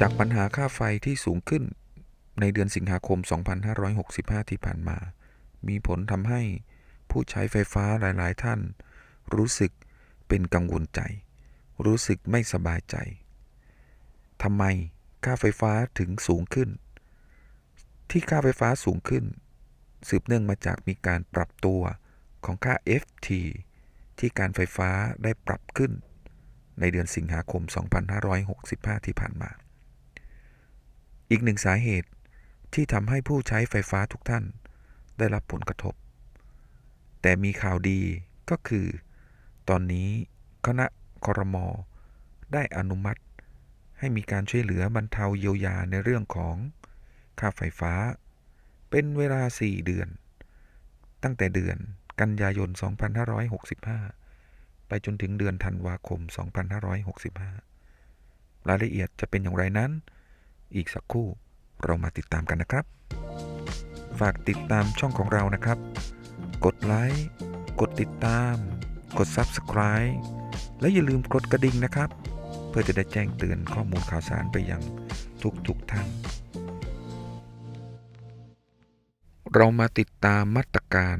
จากปัญหาค่าไฟที่สูงขึ้นในเดือนสิงหาคม 2565 ที่ผ่านมา มีผลทำให้ผู้ใช้ไฟฟ้าหลายๆ ท่าน รู้สึกเป็นกังวลใจ รู้สึกไม่สบายใจทำไมค่าไฟฟ้าถึงสูงขึ้น ที่ค่าไฟฟ้าสูงขึ้น สืบเนื่องมาจากมีการปรับตัวของค่า FT ที่การไฟฟ้าได้ปรับขึ้น ในเดือนสิงหาคม 2565 ที่ผ่านมา อีกหนึ่งสาเหตุที่ทำให้ผู้ใช้ไฟฟ้าทุกท่านได้รับผลกระทบ แต่มีข่าวดีก็คือ ตอนนี้คณะคอรมอได้อนุมัติ ให้มีการช่วยเหลือบรรเทาเยียวยาในเรื่องของค่าไฟฟ้า เป็นเวลา 4 เดือน ตั้งแต่เดือนกันยายน 2565 ไปจนถึงเดือนธันวาคม 2565 รายละเอียดจะเป็นอย่างไรนั้น อีกสักครู่เรามาติดตามกันนะครับ ฝากติดตามช่องของเรานะครับ กดไลค์ กดติดตาม กด Subscribe และอย่าลืมกดกระดิ่งนะครับ เพื่อจะได้แจ้งเตือนข้อมูลข่าวสารไปยังทุกๆทท่าน เรามาติดตามมาตรการ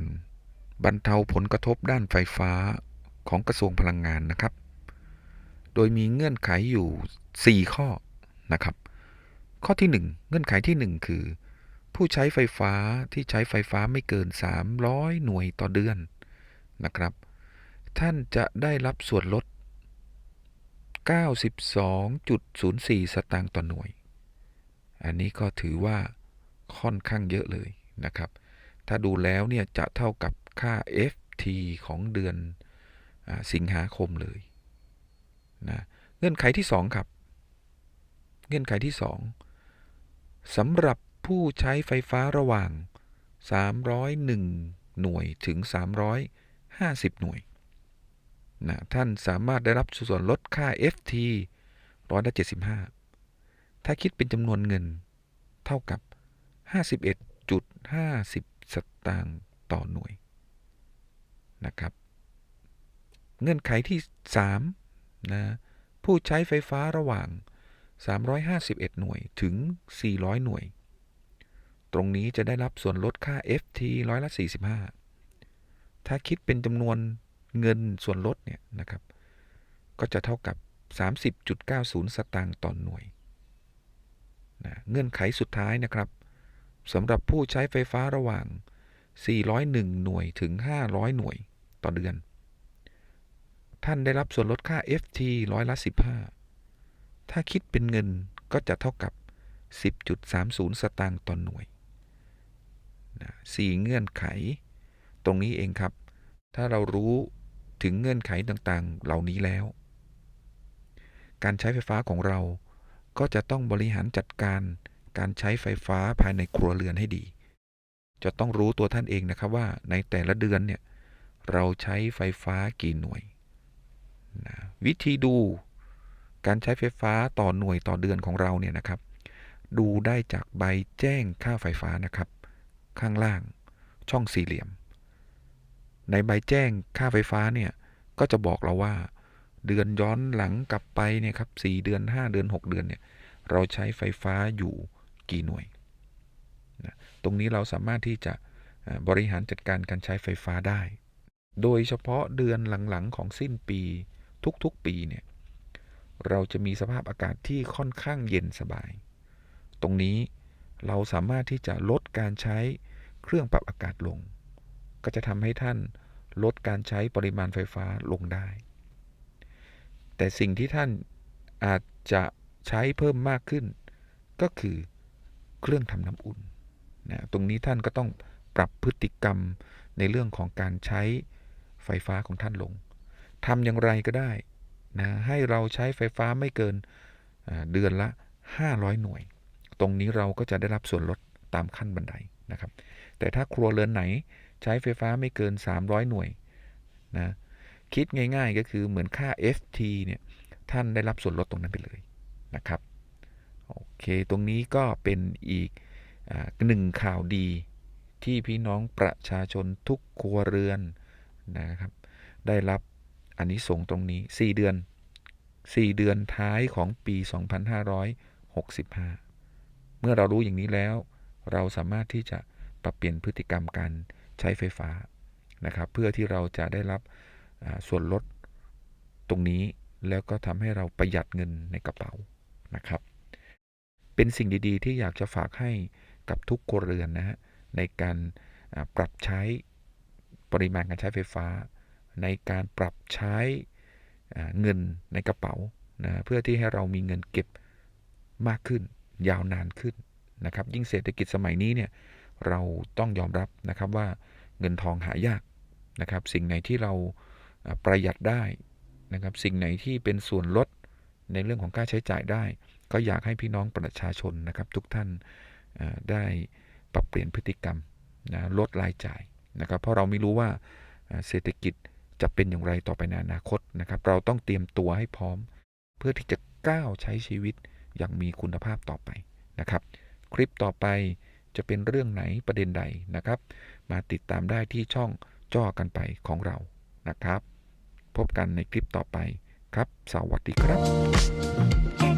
บรรเทาผลกระทบด้านไฟฟ้าของกระทรวงพลังงานนะครับ โดยมีเงื่อนไขอยู่ 4 ข้อนะครับ ข้อที่ 1 เงื่อนไขที่ 1 คือ ผู้ใช้ไฟฟ้าที่ใช้ไฟฟ้าไม่เกิน 300 หน่วยต่อเดือนนะครับ ท่านจะได้รับส่วนลด 92.04 สตางค์ต่อหน่วย อันนี้ก็ถือว่าค่อนข้างเยอะเลยนะครับ ถ้าดูแล้วเนี่ยจะเท่ากับค่า FT ของเดือนอสิงหาคมเลยนะเงื่อนไขที่ 2 ครับ เงื่อนไขที่ 2 สำหรับผู้ใช้ไฟฟ้าระหว่าง 301 หน่วยถึง 350 หน่วยนะท่านสามารถได้รับส่วนลดค่า FT ร้อยละ75 ถ้าคิดเป็นจำนวนเงินเท่ากับ 51.50 สตางค์ต่อหน่วยนะครับ เงื่อนไขที่3นะผู้ใช้ไฟฟ้าระหว่าง 351 หน่วยถึง 400 หน่วย ตรงนี้จะได้รับส่วนลดค่า FT ร้อยละ 45 ถ้าคิดเป็นจำนวนเงินส่วนลดเนี่ยนะครับ ก็จะเท่ากับ 30.90 สตางค์ต่อหน่วยนะเงื่อนไขสุดท้ายนะครับสำหรับผู้ใช้ไฟฟ้าระหว่าง 401 หน่วยถึง 500 หน่วยต่อเดือน ท่านได้รับส่วนลดค่า FT ร้อยละ 15 ถ้าคิดเป็นเงินก็จะเท่ากับ 10.30 สตางค์ต่อหน่วยนะสี่เงื่อนไข ตรงนี้เองครับ ถ้าเรารู้ถึงเงื่อนไขต่างๆ เหล่านี้แล้ว การใช้ไฟฟ้าของเราก็จะต้องบริหารจัดการการใช้ไฟฟ้าภายในครัวเรือนให้ดี จะต้องรู้ตัวท่านเองนะครับว่าในแต่ละเดือนเนี่ยเราใช้ไฟฟ้ากี่หน่วยนะวิธีดู การใช้ไฟฟ้าต่อหน่วยต่อเดือนของเราเนี่ยนะครับ ดูได้จากใบแจ้งค่าไฟฟ้านะครับ ข้างล่างช่องสี่เหลี่ยม ในใบแจ้งค่าไฟฟ้าเนี่ยก็จะบอกเราว่า เดือนย้อนหลังกลับไปเนี่ยครับสเดือน 5 เดือน 6 เดือนเนี่ยเราใช้ไฟฟ้าอยู่กี่หน่วยนะตรงนี้เราสามารถที่จะบริหารจัดการการใช้ไฟฟ้าได้ โดยเฉพาะเดือนหลังๆของสิ้นปีทุกๆปีเนี่ย เราจะมีสภาพอากาศที่ค่อนข้างเย็นสบาย ตรงนี้เราสามารถที่จะลดการใช้เครื่องปรับอากาศลง ก็จะทำให้ท่านลดการใช้ปริมาณไฟฟ้าลงได้ แต่สิ่งที่ท่านอาจจะใช้เพิ่มมากขึ้น ก็คือเครื่องทำน้ำอุ่นนะตรงนี้ท่านก็ต้องปรับพฤติกรรมในเรื่องของการใช้ไฟฟ้าของท่านลงทำอย่างไรก็ได้ นะให้เราใช้ไฟฟ้าไม่เกินเดือนละ 500 หน่วย ตรงนี้เราก็จะได้รับส่วนลดตามขั้นบันไดนะครับ แต่ถ้าครัวเรือนไหนใช้ไฟฟ้าไม่เกิน 300 หน่วยนะคิดง่ายๆก็คือเหมือนค่า FT เนี่ยท่านได้รับส่วนลดตรงนั้นไปเลยนะครับโอเค ตรงนี้ก็เป็นอีกอหนึ่งข่าวดีที่พี่น้องประชาชนทุกครัวเรือนนะครับ ได้รับ อันนี้ส่งตรงนี้ 4 เดือน 4 เดือนท้ายของปี 2565 เมื่อเรารู้อย่างนี้แล้ว เราสามารถที่จะปรับเปลี่ยนพฤติกรรมการใช้ไฟฟ้านะครับ เพื่อที่เราจะได้รับส่วนลดตรงนี้แล้วก็ทำให้เราประหยัดเงินในกระเป๋านะครับ เป็นสิ่งดีๆ ที่อยากจะฝากให้กับทุกครัวเรือนนะฮะในการปรับใช้ปริมาณการใช้ไฟฟ้า ในการปรับใช้เงินในกระเป๋านะเพื่อที่ให้เรามีเงินเก็บมากขึ้น ยาวนานขึ้นนะครับ ยิ่งเศรษฐกิจสมัยนี้เนี่ยเราต้องยอมรับนะครับว่าเงินทองหายากนะครับ สิ่งไหนที่เราประหยัดได้นะครับ สิ่งไหนที่เป็นส่วนลดในเรื่องของค่าใช้จ่ายได้ ก็อยากให้พี่น้องประชาชนนะครับ ทุกท่านได้ปรับเปลี่ยนพฤติกรรมนะลดรายจ่ายนะครับ เพราะเราไม่รู้ว่าเศรษฐกิจ จะเป็นอย่างไรต่อไปในอนาคตนะครับ เราต้องเตรียมตัวให้พร้อม เพื่อที่จะก้าวใช้ชีวิตอย่างมีคุณภาพต่อไปนะครับ คลิปต่อไปจะเป็นเรื่องไหนประเด็นใดนะครับ มาติดตามได้ที่ช่องจ้อกันไปของเรานะครับ พบกันในคลิปต่อไปครับ สวัสดีครับ